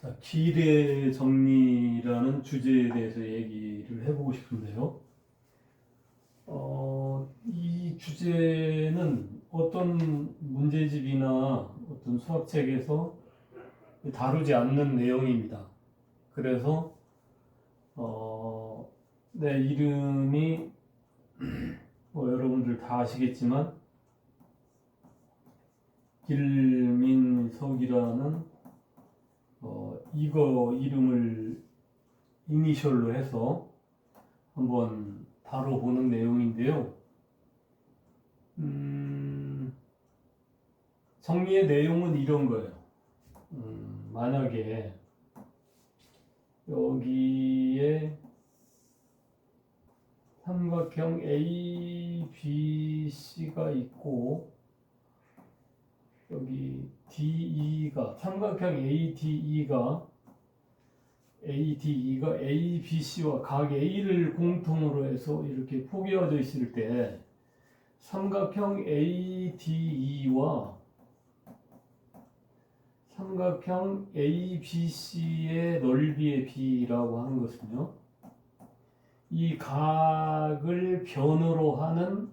자, 기대 정리라는 주제에 대해서 얘기를 해보고 싶은데요. 어, 이 주제는 어떤 문제집이나 어떤 수학책에서 다루지 않는 내용입니다. 그래서 어, 내 이름이 뭐 여러분들 다 아시겠지만 길민석이라는 어, 이거 이름을 이니셜로 해서 한번 다뤄보는 내용인데요. 음, 정리의 내용은 이런 거예요. 음, 만약에 여기에 삼각형 A, B, C가 있고 여기 DE가 삼각형 ADE가 ADE가 ABC와 각 A를 공통으로 해서 이렇게 포개어져 있을 때 삼각형 ADE와 삼각형 ABC의 넓이의 비라고 하는 것은요. 이 각을 변으로 하는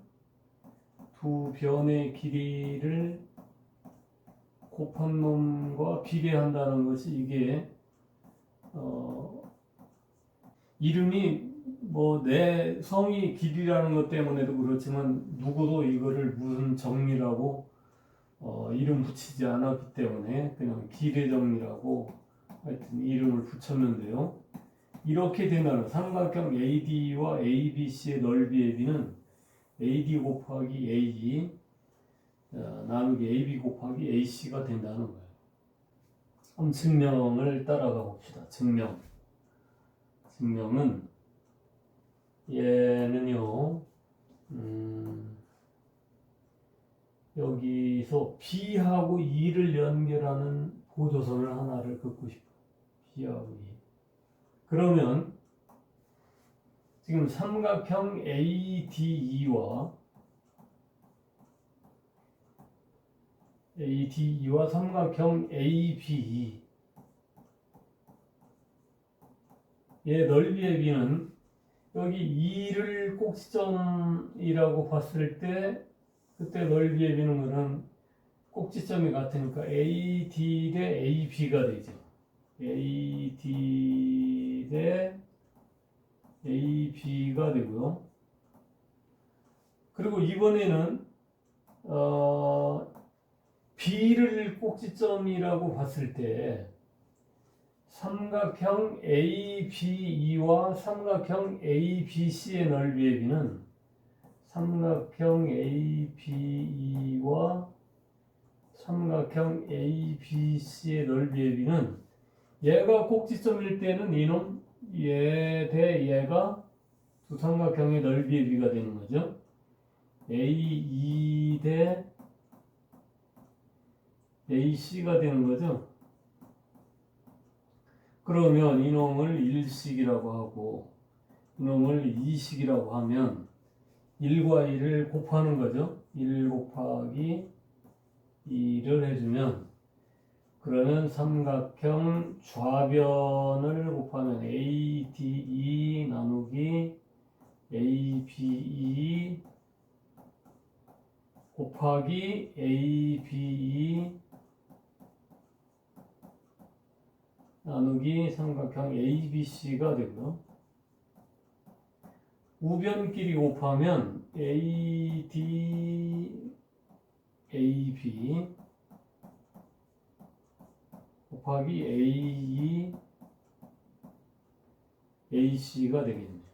두 변의 길이를 곱한 놈과 비례한다는 것이 이게 어 이름이 뭐 내 성이 길이라는 것 때문에도 그렇지만 누구도 이거를 무슨 정리라고 어 이름 붙이지 않았기 때문에 그냥 길의 정리라고 하여튼 이름을 붙였는데요. 이렇게 된다는 삼각형 AD와 ABC의 넓이의 비는 AD 곱하기 AE 어, 나누기 AB 곱하기 AC가 된다는 거예요. 그럼 증명을 따라가 봅시다. 증명. 증명은 얘는요, 음, 여기서 B하고 E를 연결하는 보조선을 하나를 긋고 싶어요. B하고 E. 그러면 지금 삼각형 ADE와 ADE와 삼각형 ABE 의 넓이의 비는 여기 2를 꼭지점이라고 봤을 때 그때 넓이의 비는 그는 꼭지점이 같으니까 AD 대 AB가 되죠. AD 대 AB가 되고요. 그리고 이번에는 어, B를 꼭지점이라고 봤을 때 삼각형 ABE와 삼각형 ABC의 넓이의 비는 삼각형 ABE와 삼각형 ABC의 넓이의 비는 얘가 꼭지점일 때는 이놈 얘 대 얘가 두 삼각형의 넓이의 비가 되는 거죠. AE 대 AC가 되는 거죠. 그러면 이놈을 1식이라고 하고 이놈을 2식이라고 하면 1과 1을 곱하는 거죠. 1 곱하기 2를 해주면 그러면 삼각형 좌변을 곱하면 ADE 나누기 ABE 곱하기 ABE 나누기 삼각형 ABC가 되고요. 우변끼리 곱하면 AD AB 곱하기 AE AC가 되겠네요.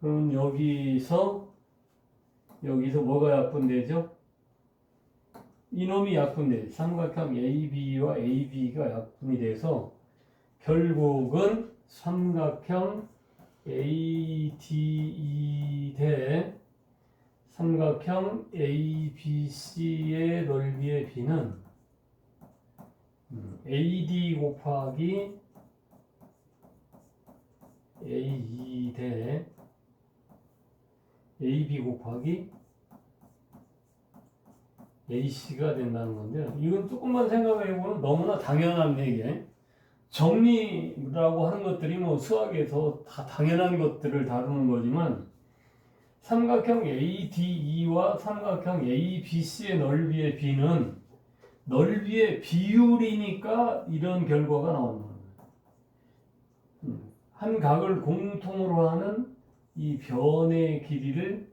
그럼 여기서 여기서 뭐가 약분되죠? 이놈이 약분돼. 삼각형 AB와 AB가 약분이 돼서 결국은 삼각형 ADE 대 삼각형 ABC의 넓이의 비는 음, AD 곱하기 AE 대 AB 곱하기 AC가 된다는 건데요. 이건 조금만 생각해 보면 너무나 당연한 얘기예요. 정리라고 하는 것들이 뭐 수학에서 다 당연한 것들을 다루는 거지만 삼각형 ADE와 삼각형 ABC의 넓이의 비는 넓이의 비율이니까 이런 결과가 나오는 거예요. 음, 한 각을 공통으로 하는 이 변의 길이를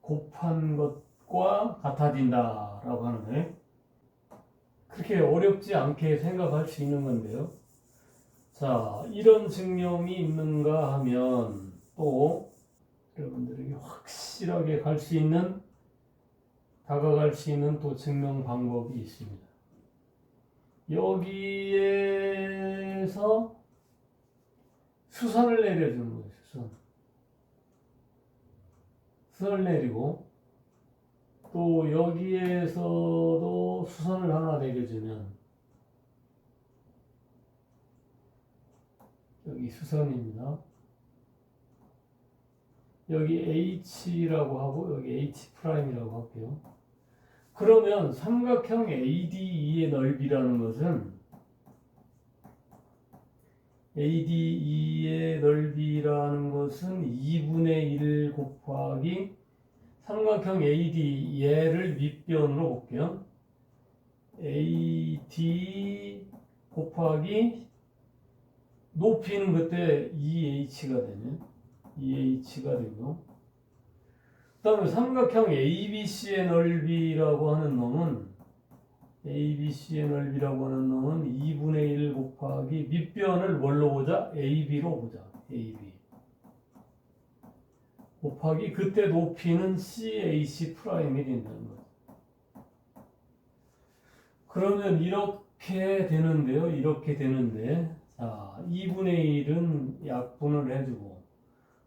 곱한 것과 같아진다 라고 하는 거예요. 그렇게 어렵지 않게 생각할 수 있는 건데요. 자, 이런 증명이 있는가 하면 또 여러분들에게 확실하게 갈 수 있는 다가갈 수 있는 또 증명 방법이 있습니다. 여기에서 수선을 내려주는 거예요. 수선. 수선을 내리고 또 여기에서도 수선을 하나 내려주면 여기 수선입니다. 여기 H라고 하고 여기 H 프라임이라고 할게요. 그러면 삼각형 ADE의 넓이라는 것은 ADE의 넓이라는 것은 2분의 1 곱하기 삼각형 AD 얘를 밑변으로 볼게요. AD 곱하기 높이는 그때 2H가 되네. 2H가 되고 그 다음에 삼각형 ABC의 넓이라고 하는 놈은 ABC의 넓이라고 하는 놈은 2분의 1 곱하기 밑변을 뭘로 보자? AB로 보자. AB 곱하기 그때 높이는 CH 프라임이 된다는 거죠. 그러면 이렇게 되는데요. 이렇게 되는데 자 2분의 1은 약분을 해주고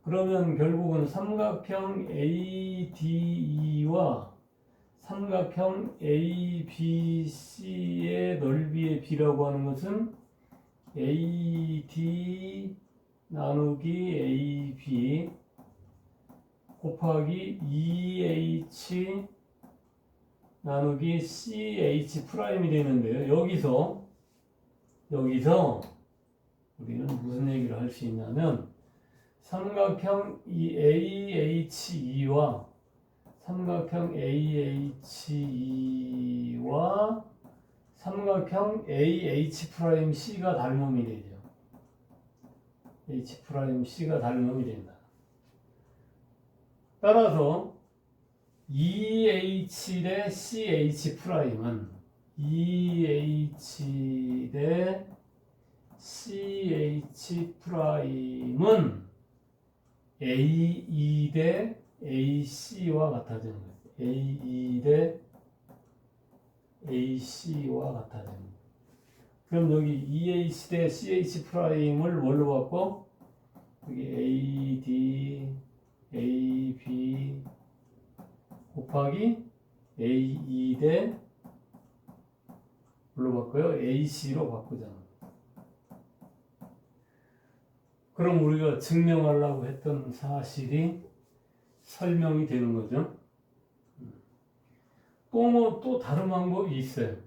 그러면 결국은 삼각형 ADE와 삼각형 ABC의 넓이의 비라고 하는 것은 AD 나누기 AB 곱하기 2H 나누기 CH 프라임이 되는데요. 여기서 여기서 우리는 무슨 얘기를 할 수 있냐면 삼각형 이 AHE와 삼각형 AHE와 삼각형 AH 프라임 C가 닮음이 되죠. H 프라임 C가 닮음이 된다. 따라서 EH 대 CH 프라임은 EH 대 CH 프라임은 AE 대 AC와 같아지는 거예요. AE 대 AC와 같아지는 거예요. 그럼 여기 EH 대 CH 프라임을 뭘로 바꿔? 여기 AD, AB 곱하기 AE 대 뭘로 바꿔요? AC로 바꾸잖아. 그럼 우리가 증명하려고 했던 사실이 설명이 되는 거죠. 또 뭐 또 다른 방법이 있어요.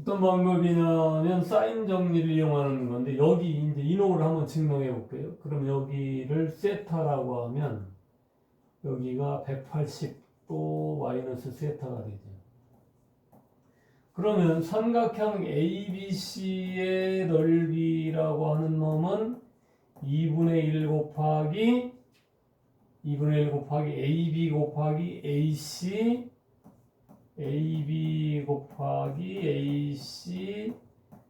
어떤 방법이냐면 사인 정리를 이용하는 건데 여기 이제 이노를 한번 증명해 볼게요. 그럼 여기를 세타라고 하면 여기가 180도 마이너스 세타가 되죠. 그러면 삼각형 ABC의 넓이라고 하는 놈은 2분의 1 곱하기 2분의 1 곱하기 AB 곱하기 AC AB 곱하기 AC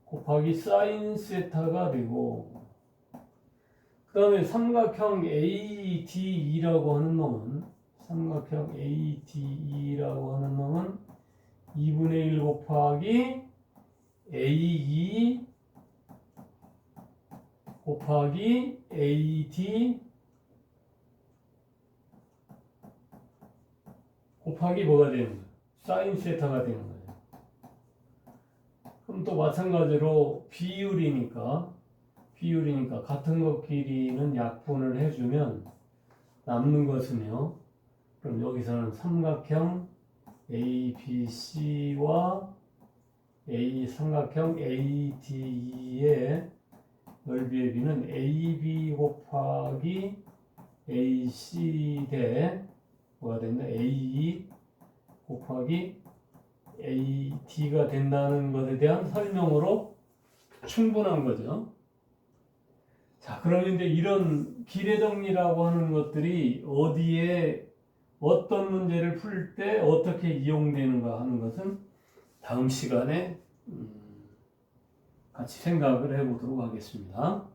곱하기 사인 세타가 되고 그 다음에 삼각형 ADE라고 하는 놈은 삼각형 ADE라고 하는 놈은 2분의 1 곱하기 AE 곱하기 AD 곱하기 뭐가 되는 거예요? 사인 세타가 되는 거예요. 그럼 또 마찬가지로 비율이니까 비율이니까 같은 것끼리는 약분을 해주면 남는 것은요. 그럼 여기서는 삼각형 A, B, C와 A 삼각형 AD의 넓이의 b는 AB 곱하기 AC 대 뭐가 된다? AE 곱하기 AD가 된다는 것에 대한 설명으로 충분한 거죠. 자, 그러면 이제 이런 비례정리라고 하는 것들이 어디에 어떤 문제를 풀 때 어떻게 이용되는가 하는 것은 다음 시간에 음, 같이 생각을 해보도록 하겠습니다.